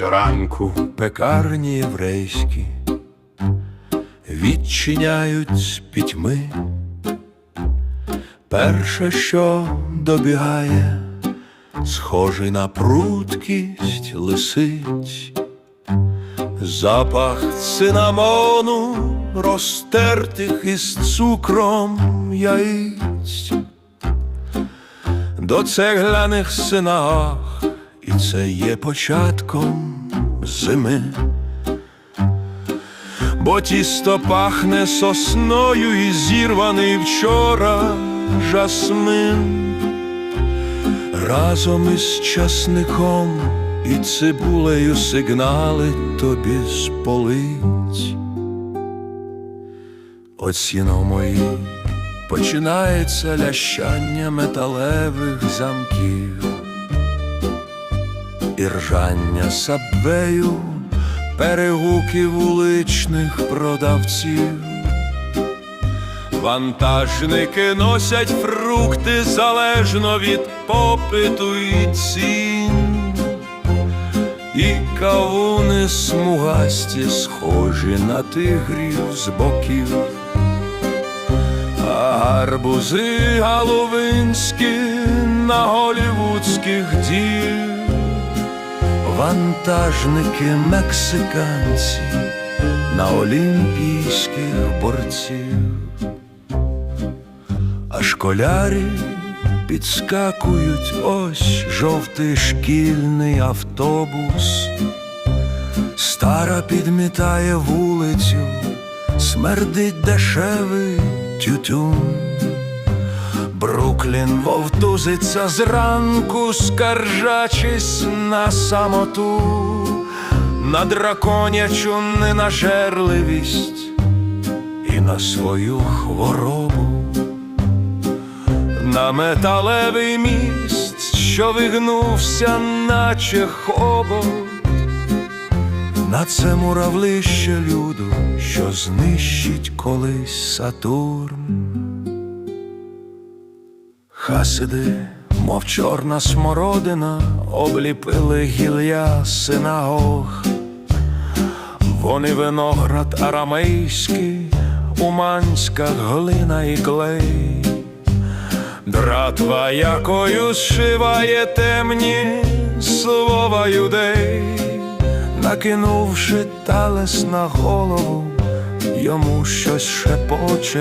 Щоранку. Пекарні єврейські відчиняють пітьми. Перше, що добігає, схожий на прудкість лисиць, запах цинамону, розтертих із цукром яїць, до цегляних синагог, і це є початком зими. Бо тісто пахне сосною і зірваний вчора жасмин разом із часником і цибулею сигнали тобі з полиць. Оціно мої починається лящання металевих замків і ржання сабвею перегуки вуличних продавців. Вантажники носять фрукти залежно від попиту і цін, і кавуни смугасті схожі на тигрів з боків, гарбузи галовинські на голівудських дів вантажники мексиканці на олімпійських борців, а школярі підскакують ось жовтий шкільний автобус, стара підмітає вулицю, смердить дешевий тютюн. Бруклін вовтузиться зранку, скаржачись на самоту, на драконячу ненажерливість і на свою хворобу, на металевий міст, що вигнувся, наче хобот, на це муравлище люду, що знищить колись Сатурн. Хасиди, мов чорна смородина, обліпили гілля синагог. Вони виноград арамейський, уманська глина і клей, дратва, якою зшиває темні слова юдей, накинувши талес на голову, йому щось шепоче